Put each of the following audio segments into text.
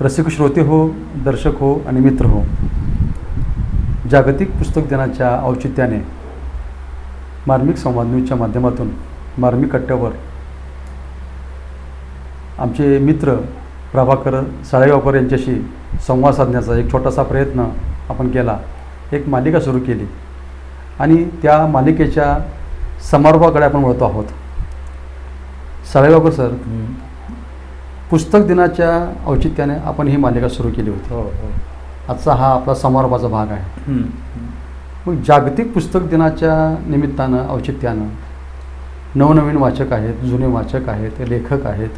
रसिक श्रोते हो दर्शक हो आणि मित्र हो. जागतिक पुस्तक दिनाच्या औचित्याने मार्मिक संवाद न्यूजच्या माध्यमातून मार्मिक कट्ट्यावर आमचे मित्र प्रभाकर साळेगावकर यांच्याशी संवाद साधण्याचा एक छोटासा प्रयत्न आपण केला. एक मालिका सुरू केली आणि त्या मालिकेच्या समारोपाकडे आपण वळतो आहोत. साळेगावकर सर पुस्तक दिनाच्या औचित्याने आपण ही मालिका सुरू केली होती. हो हो. आजचा हा आपला समारोपाचा भाग आहे. मग जागतिक पुस्तक दिनाच्या निमित्तानं औचित्यानं नवनवीन वाचक आहेत जुने वाचक आहेत लेखक आहेत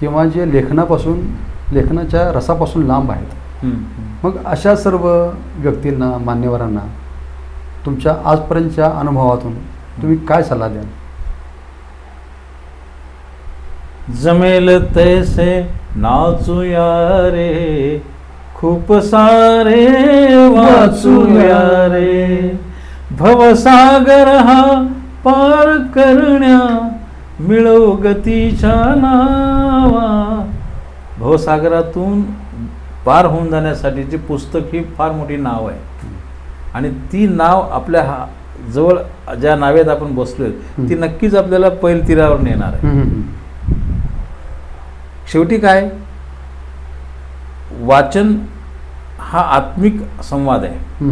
किंवा जे लेखनापासून लेखनाच्या रसापासून लांब आहेत. मग अशा सर्व व्यक्तींना मान्यवरांना तुमच्या आजपर्यंतच्या अनुभवातून तुम्ही काय सल्ला द्याल? जमेल तैसे नाचूया रे खूप सारे वाचूया रे भवसागर हा पार करण्या मिळो गतीच्या नावा. भवसागरातून पार होऊन जाण्यासाठीची पुस्तक ही फार मोठी नाव आहे. आणि ती नाव आपल्या हा जवळ ज्या नावेत आपण बसलोय ती नक्कीच आपल्याला पैल तीरावर नेणार आहे. शेवटी काय? वाचन हा आत्मिक संवाद आहे.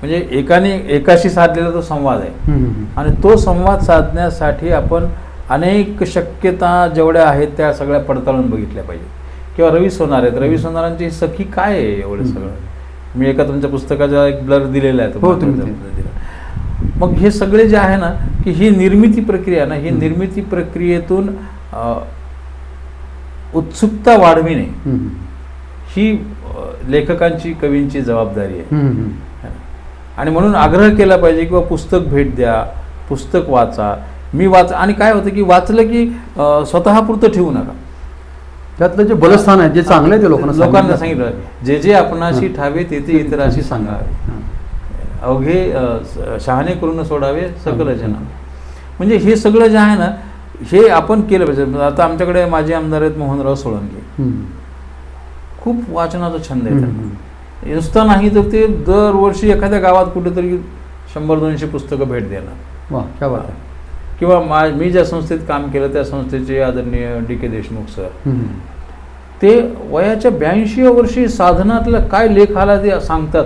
म्हणजे एकाने एकाशी साधलेला तो संवाद आहे. आणि तो संवाद साधण्यासाठी आपण अनेक शक्यता जेवढ्या आहेत त्या सगळ्या पडताळून बघितल्या पाहिजे किंवा रवी सोनार आहेत. रवी सोनारांची सखी काय आहे एवढं. सगळं? मी एका तुमच्या पुस्तकाचा एक ब्लर दिलेला आहे. हो, त्या दिला. मग हे सगळे जे आहे ना की ही निर्मिती प्रक्रिया ना ही. निर्मिती प्रक्रियेतून उत्सुकता वाढविणे ही लेखकांची कवींची जबाबदारी आहे. आणि म्हणून आग्रह केला पाहिजे किंवा पुस्तक भेट द्या पुस्तक वाचा. मी वाच आणि काय होतं की वाचलं की अ, स्वतःपुरतं ठेवू नका. त्यातलं जे बलस्थान आहे जे चांगलं आहे ते लोकांना लोकांना सांगितलं जे जे आपणाशी. ठावे ते ते इतराशी सांगावे. अवघे शहाणे करून सोडावे सकल जना म्हणजे हे सगळं जे आहे ना हे आपण केलं पाहिजे. आता आमच्याकडे माझे आमदार आहेत मोहनराव सोळंके. खूप वाचनाचा छंद आहे त्यांना. नुसतं नाही तर ते दरवर्षी एखाद्या गावात कुठेतरी शंभर दोनशे पुस्तकं भेट देणार किंवा मा मी ज्या संस्थेत काम केलं त्या संस्थेचे आदरणीय डी के देशमुख सर. ते वयाच्या ब्याऐंशी वर्षी साधनातलं काय लेख आला ते सांगतात.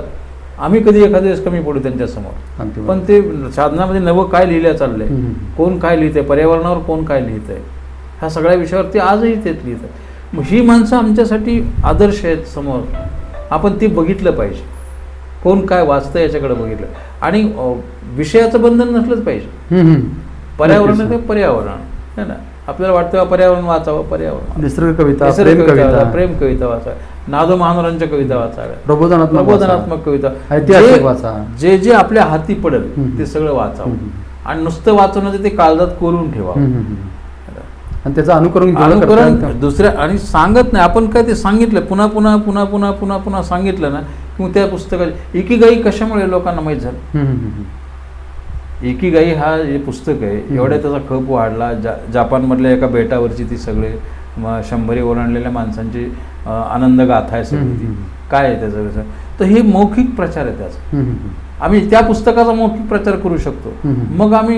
आम्ही कधी एखाद्या वेळेस कमी पडू त्यांच्यासमोर. पण. ते साधनामध्ये नवं काय लिहिल्या चाललंय. कोण काय लिहितंय? पर्यावरणावर कोण काय लिहितंय? ह्या सगळ्या विषयावर ते आजही तेच लिहित आहे मग ही माणसं आमच्यासाठी आदर्श आहेत समोर. आपण ते बघितलं पाहिजे. कोण काय वाचतं याच्याकडे बघितलं. आणि विषयाचं बंधन नसलंच पाहिजे. पर्यावरण. ते पर्यावरण. है ना? आपल्याला वाटतं पर्यावरण वाचावं पर्यावरण निसर्ग कविता प्रेम कविता प्रेम कविता वाचा नादो महानोरांच्या कविता वाचाव्या प्रबोधनात्मक. प्रबोधनात्मक कविता ऐतिहासिक वाचा. जे जे आपल्या हाती पडेल. ते सगळं वाचावं. आणि नुसतं वाचवण्याचं ते कागदात कोरून ठेवा. आणि त्याचं अनुकरण अनुकरण. दुसऱ्या आणि सांगत नाही आपण काय ते सांगितलं पुन्हा पुन्हा पुन्हा पुन्हा पुन्हा पुन्हा सांगितलं ना की मग त्या पुस्तकाची एकीगाई कशामुळे लोकांना माहीत झालं हम्म. एकीगाई हा जे पुस्तक आहे एवढ्या त्याचा खप वाढला जा जापानमधल्या एका बेटावरची ती सगळे शंभरी ओलांडलेल्या माणसांची आनंद गाथा आहे सगळी ती. काय आहे त्याचं कसं तर हे मौखिक प्रचार आहे त्याचा. आम्ही त्या पुस्तकाचा मौखिक प्रचार करू शकतो. मग आम्ही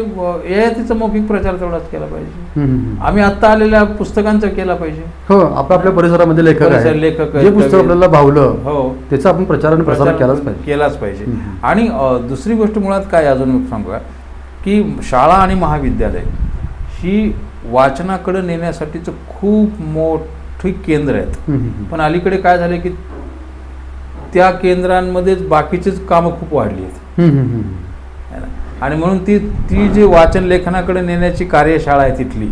ययातीचा मौखिक प्रचार तेवढाच केला पाहिजे. आम्ही आत्ता आलेल्या पुस्तकांचा केला पाहिजे. हो आपल्या आपल्या परिसरामध्ये लेखक लेखक पुस्तक आपल्याला भावलं हो. त्याचा आपण प्रचार आणि प्रसार केलाच पाहिजे. केलाच पाहिजे. आणि दुसरी गोष्ट मुळात काय अजून सांगूया की शाळा आणि महाविद्यालय ही वाचनाकडे नेण्यासाठीचं खूप मोठी केंद्र आहेत. पण अलीकडे काय झालं की त्या केंद्रांमध्येच बाकीचीच कामं खूप वाढली आहेत. है? आणि म्हणून ती ती जी वाचन लेखनाकडे नेण्याची कार्यशाळा आहे तिथली.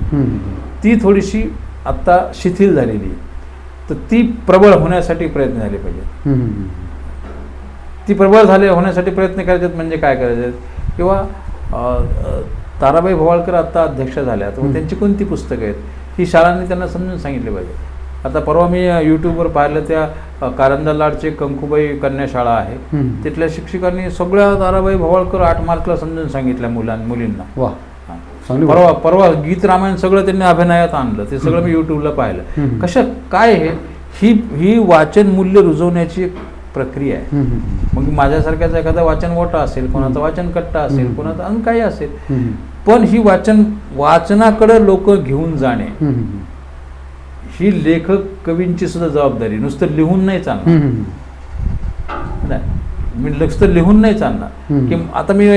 ती थोडीशी आत्ता शिथिल झालेली आहे तर ती प्रबळ होण्यासाठी प्रयत्न झाले पाहिजे हम्म, हम्म. ती प्रबळ झाले होण्यासाठी प्रयत्न करायचे म्हणजे काय करायचे? किंवा ताराबाई भवाळकर आता अध्यक्ष झाल्या तर. त्यांची कोणती पुस्तकं आहेत ही शाळांनी त्यांना समजून सांगितले पाहिजे आता परवा मी यूट्यूबवर पाहिलं त्या अ, कारंजा लाडचे कंकुबाई कन्या शाळा आहे. तिथल्या शिक्षकांनी सगळ्या ताराबाई भवाळकर आठ मार्कला समजून सांगितल्या मुलां मुलींना. वा. हा. परवा परवा गीत रामायण सगळं त्यांनी अभिनयात आणलं. ते सगळं मी युट्यूबला पाहिलं. कशा काय आहे ही ही वाचन मूल्य रुजवण्याची एक प्रक्रिया आहे. मग माझ्यासारख्याचा एखादा वाचन मोठा असेल कोणाचं वाचन कट्टा असेल. कोणाचं अजून काही असेल. पण ही वाचन वाचनाकडे लोक घेऊन जाणे. ही लेखक कवींची सुद्धा जबाबदारी नुसतं लिहून नाही चालणार. मी नुसतं लिहून नाही चालणार. की आता मी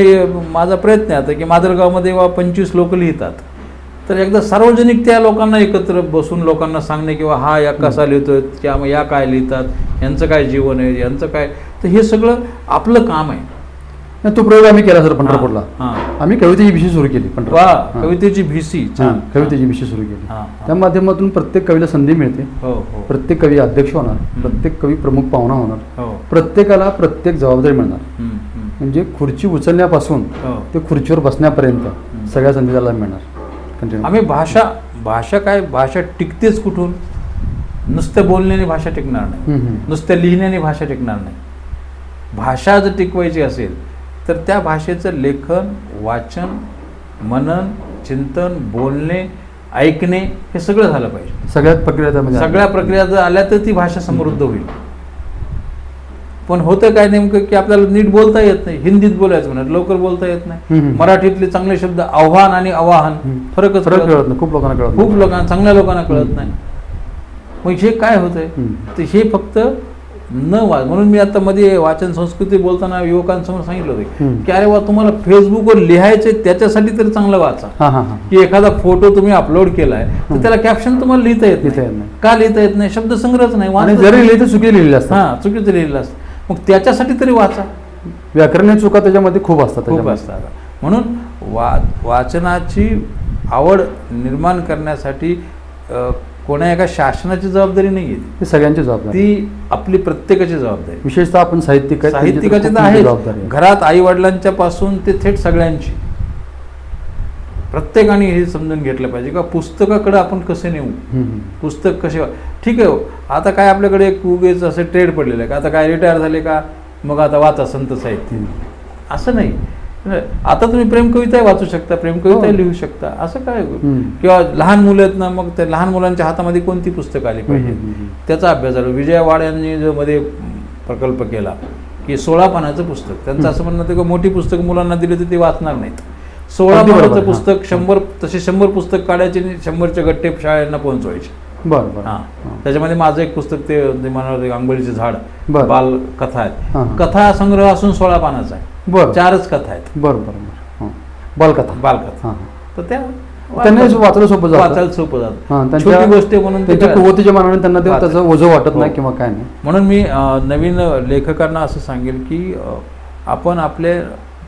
माझा प्रयत्न आहे आता की मादरगावमध्ये वा पंचवीस लोक लिहितात. तर एकदा सार्वजनिक त्या लोकांना एकत्र बसून लोकांना सांगणे किंवा हा या कसा लिहितोय किंवा या काय लिहितात यांचं काय जीवन आहे यांचं काय? तर हे सगळं आपलं काम आहे. तो प्रयोग आम्ही केला सर पंढरपूरला. हां. आम्ही कवितेची भिशी सुरू केली वा पंढरपूर कवितेची भिसी छान. कवितेची भिशी सुरू केली. त्या माध्यमातून प्रत्येक कवीला संधी मिळते. हो हो. प्रत्येक कवी अध्यक्ष होणार. प्रत्येक कवी प्रमुख पाहुणा होणार. हो. प्रत्येकाला प्रत्येक जबाबदारी मिळणार. म्हणजे खुर्ची उचलण्यापासून. ते खुर्चीवर बसण्यापर्यंत सगळ्या संधी त्याला मिळणार. आम्ही भाषा भाषा काय? भाषा टिकतेच कुठून? नुसतं बोलण्याने भाषा टिकणार नाही. नुसतं लिहिण्याने भाषा टिकणार नाही. भाषा जर टिकवायची असेल तर त्या भाषेचं लेखन वाचन मनन चिंतन बोलणे ऐकणे हे सगळं झालं पाहिजे सगळ्यात प्रक्रिया आहे. सगळ्या प्रक्रिया जर आल्या तर ती भाषा समृद्ध होईल पण होतं काय नेमकं की आपल्याला नीट बोलता येत नाही हिंदीत बोलायचं म्हणत लवकर बोलता येत नाही. मराठीतले चांगले शब्द आव्हान आणि आवाहन. फरकच फरक कळत नाही खूप लोकांना कळत खूप. लोकांना चांगल्या लोकांना कळत नाही मग हे काय होतंय. तर हे फक्त न वा म्हणून मी आता मध्ये वाचन संस्कृती बोलताना युवकांसमोर सांगितलं होतं. की अरे वा तुम्हाला फेसबुकवर लिहायचे त्याच्यासाठी तरी चांगलं वाचा. की एखादा फोटो तुम्ही अपलोड केलाय तर त्याला कॅप्शन तुम्हाला लिहिता येत नाही. का लिहिता येत नाही? शब्द संग्रहच नाही जरी लिहिले चुकी लिहिलेले नाही. असतात हा चुकीचं लिहिलेलं असतं. मग त्याच्यासाठी तरी वाचा. व्याकरणी चुका त्याच्यामध्ये खूप असतात खूप. असतात. म्हणून वा वाचनाची आवड निर्माण करण्यासाठी कोणा एका शासनाची जबाबदारी नाही आहे सगळ्यांची जबाबदारी. ती आपली प्रत्येकाची जबाबदारी. विशेषतः आपण साहित्यिक तर साहित्यिकाची तर आहे जबाबदारी. घरात आई वडिलांच्या पासून ते थेट सगळ्यांची. प्रत्येकाने हे समजून घेतलं पाहिजे का पुस्तकाकडे आपण कसे नेऊ. पुस्तक कसे ठीक आहे हो, आता काय आपल्याकडे एक उगेच असे ट्रेड पडलेलं आहे का? आता काय रिटायर झाले का? मग आता वाचा संत साहित्य. असं नाही. आता तुम्ही प्रेम कविता वाचू शकता प्रेम कविता हो. लिहू शकता असं काय. किंवा लहान मुलं आहेत ना मग त्या लहान मुलांच्या हातामध्ये कोणती पुस्तकं आली पाहिजे. त्याचा अभ्यास झाला विजय वाड यांनी जो मध्ये प्रकल्प केला की सोळा पानाचं पुस्तक त्यांचं असं म्हणणं होतं की मोठी पुस्तक मुलांना दिली तर ते वाचणार नाहीत सोळा पानाचं. पुस्तक शंभर तसे शंभर पुस्तक काढायचे आणि शंभरचे गट्टे शाळेंना पोहोचवायचे बरं हा. त्याच्यामध्ये माझं एक पुस्तक ते म्हणाल ते आंबोलीचे झाड. बाल कथा आहेत हां. कथा संग्रह असून सोळा पानाचा आहे बरं. चारच कथा आहेत. बरं बरं बरं. बालकथा. बालकथा. तर त्या त्यांना वाचायला सोपं जातं. वाचायला सोपं जातं. छोटी गोष्ट म्हणून कुवतीच्या मानाने त्यांना ते. त्याचं ओझं वाटत नाही हो. किंवा काय नाही. म्हणून मी नवीन लेखकांना असं सांगेल की आपण आपले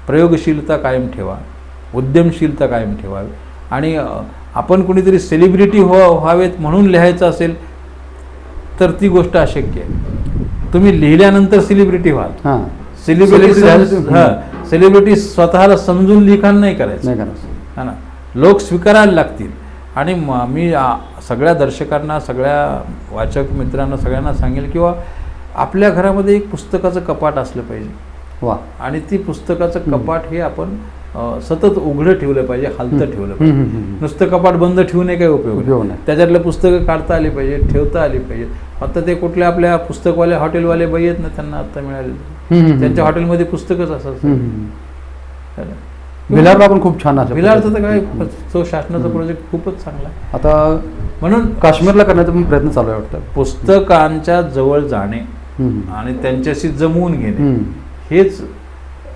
प्रयोगशीलता कायम ठेवा उद्यमशीलता कायम ठेवावी आणि आपण कुणीतरी सेलिब्रिटी हो व्हावेत म्हणून लिहायचं असेल तर ती गोष्ट अशक्य आहे. तुम्ही लिहिल्यानंतर सेलिब्रिटी व्हाल. हां. सेलिब्रिटी हां सेलिब्रिटी स्वतःला समजून लिखाण नाही करायचं. नाही करायचं. हा ना. लोक स्वीकारायला लागतील. आणि म- सगळ्या दर्शकांना सगळ्या वाचक मित्रांना सगळ्यांना सांगेल किंवा आपल्या घरामध्ये एक पुस्तकाचं कपाट असलं पाहिजे. वा. आणि ती पुस्तकाचं. कपाट हे आपण सतत उघडं ठेवलं पाहिजे हलतं ठेवलं पाहिजे. नुसतं कपाट बंद ठेवूने काही उपयोग नाही. त्याच्यातलं पुस्तकं काढता आली पाहिजे ठेवता आली पाहिजे आता ते कुठल्या आपल्या पुस्तकवाले हॉटेलवाले बाई आहेत ना त्यांना आता मिळाले त्यांच्या. हॉटेलमध्ये पुस्तकच असतात. भिलारला पण खूप छान असं भिलारचं तर काय. तो शासनाचा. प्रोजेक्ट खूपच चांगला आता म्हणून काश्मीरला करण्याचा पण प्रयत्न चालू आहे वाटतं पुस्तकांच्या जवळ जाणे. आणि त्यांच्याशी जमवून घेणे. हेच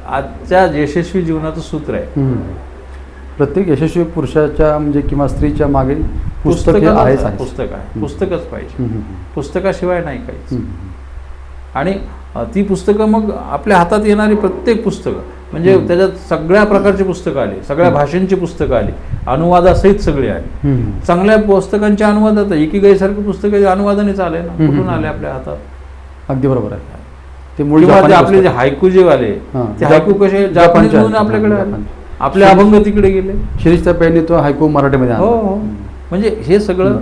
आजच्या यशस्वी जीवनाचं सूत्र आहे. प्रत्येक यशस्वी पुरुषाच्या म्हणजे किंवा स्त्रीच्या मागे पुस्तक आहेच आहे, पुस्तक आहे. पुस्तकच पाहिजे पुस्तकाशिवाय नाही काहीच. आणि ती पुस्तकं मग आपल्या हातात येणारी प्रत्येक पुस्तकं म्हणजे. त्याच्यात सगळ्या प्रकारची पुस्तकं आली सगळ्या. भाषांची पुस्तकं आली अनुवादासहित सगळी आली. चांगल्या पुस्तकांच्या अनुवादात एकी सारखी पुस्तकं अनुवादानेच आले ना कुठून. आले आपल्या हातात अगदी बरोबर आहे ते मूळ आपले जे. हायकू जे वाले. ते हायकू कसे. आपल्याकडे. आपले अभंग तिकडे गेले शिरीषच्या पेनी तो हायको मराठीमध्ये हो. हो. म्हणजे हे सगळं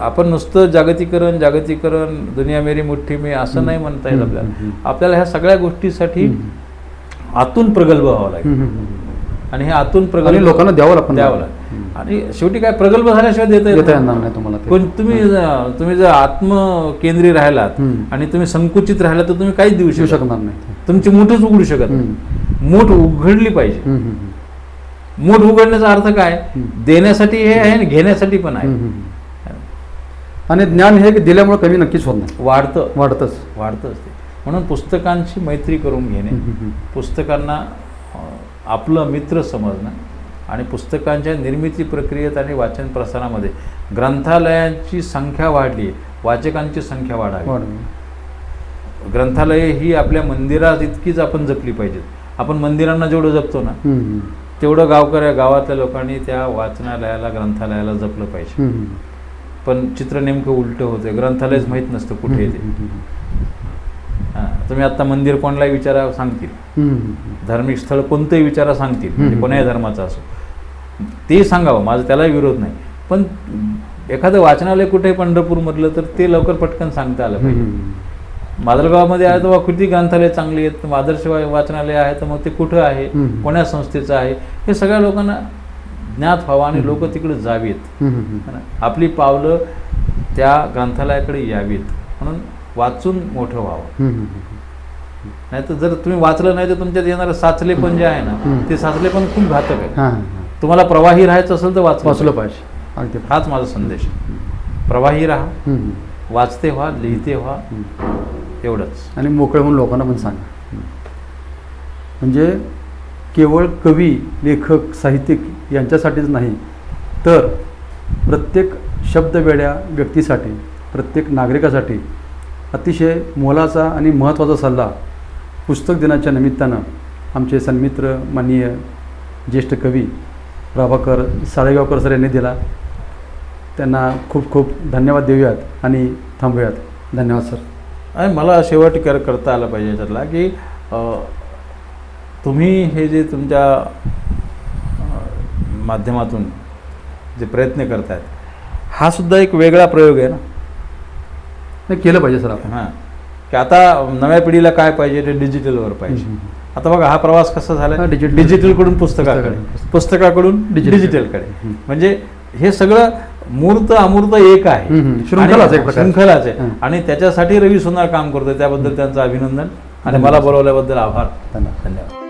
आपण नुसतं जागतिकरण जागतिकरण दुनिया मेरी मुठ्ठी में असं. नाही म्हणता हम्म, आपल्याला. आपल्याला ह्या सगळ्या गोष्टीसाठी. आतून प्रगल्भ व्हावं लागेल. आणि हे आतून प्रगल्भ लोकांना द्यावं लागतं. द्यावं लागतं. आणि शेवटी काय प्रगल्भ झाल्याशिवाय देता येत येता नाही. येणार नाही तुम्हाला. पण तुम्ही तुम्ही जर आत्मकेंद्री राहिलात. आणि तुम्ही संकुचित राहिलात तर तुम्ही काहीच देऊ शकणार नाही तुमची मूठच उघडू शकत. मूठ उघडली पाहिजे मूठ उघडण्याचा अर्थ काय. देण्यासाठी हे आहे आणि घेण्यासाठी पण आहे. आणि ज्ञान हे दिल्यामुळे कमी नक्कीच होत नाही वाढतं वाढतच वाढतंच ते म्हणून पुस्तकांची मैत्री करून घेणे. पुस्तकांना आपलं मित्र समजणं आणि पुस्तकांच्या निर्मिती प्रक्रियेत आणि वाचन प्रसारामध्ये ग्रंथालयांची संख्या वाढली. वाचकांची संख्या वाढावी. वाढ- ग्रंथालये ही आपल्या मंदिरात इतकीच आपण जपली पाहिजेत. आपण मंदिरांना जेवढं जपतो ना. तेवढं गावकऱ्या गावातल्या लोकांनी त्या वाचनालयाला ग्रंथालयाला जपलं पाहिजे. पण चित्र नेमकं उलटं होतं ग्रंथालयच माहीत नसतं कुठे येते हां, तुम्ही आत्ता मंदिर कोणालाही विचारा सांगतील. धार्मिक स्थळ कोणतंही विचारा सांगतील. म्हणजे. कोण्याही धर्माचं असो. ते सांगावं माझं त्यालाही विरोध नाही पण एखादं वाचनालय कुठे पंढरपूरमधलं तर ते लवकर पटकन सांगता आलं पाहिजे. मादलगावामध्ये आहे तर बा किती ग्रंथालय चांगली आहेत आदर्श वाचनालय आहे तर मग ते कुठं आहे. कोण्या संस्थेचं आहे हे सगळ्या लोकांना ज्ञात व्हावं आणि. लोक तिकडे जावीत? आपली पावलं त्या ग्रंथालयाकडे यावीत म्हणून वाचून मोठं व्हावं. नाही तर जर तुम्ही वाचलं नाही तर तुमच्यात येणारं साचलेपण जे आहे ना. ते साचलेपण खूप घातक आहे. तुम्हाला प्रवाही राहायचं असेल तर वाचलं वाचलं पाहिजे. अगदी हाच माझा संदेश आहे. प्रवाही राहा. वाचते व्हा लिहिते व्हा. एवढंच आणि मोकळे म्हणून लोकांना पण सांगा म्हणजे केवळ कवी लेखक साहित्यिक यांच्यासाठीच नाही तर प्रत्येक शब्दवेड्या व्यक्तीसाठी प्रत्येक नागरिकासाठी अतिशय मोलाचा आणि महत्त्वाचा सल्ला पुस्तक दिनाच्या निमित्तानं आमचे सन्मित्र माननीय ज्येष्ठ कवी प्रभाकर साळेगावकर सर यांनी दिला. त्यांना खूप खूप धन्यवाद देऊयात आणि थांबूयात. धन्यवाद सर. आणि मला शेवट कर करता आलं पाहिजे याच्यातला की तुम्ही हे जे तुमच्या माध्यमातून जे प्रयत्न करतायत हा सुद्धा एक वेगळा प्रयोग आहे ना? नाही केलं पाहिजे सर आपण. हां. की आता नव्या पिढीला काय पाहिजे ते डिजिटलवर पाहिजे. आता बघा हा प्रवास कसा झाला digital. डिजिटलकडून पुस्तकाकडे पुस्तकाकडे. पुस्तकाकडून. डिजिटलकडे. म्हणजे हे सगळं मूर्त अमूर्त एक आहे. शृंखलाच आहे. शृंखलाच आहे. आणि त्याच्यासाठी रवी सोनार काम करतोय त्याबद्दल त्यांचं अभिनंदन आणि. मला बोलवल्याबद्दल आभार धन्यवाद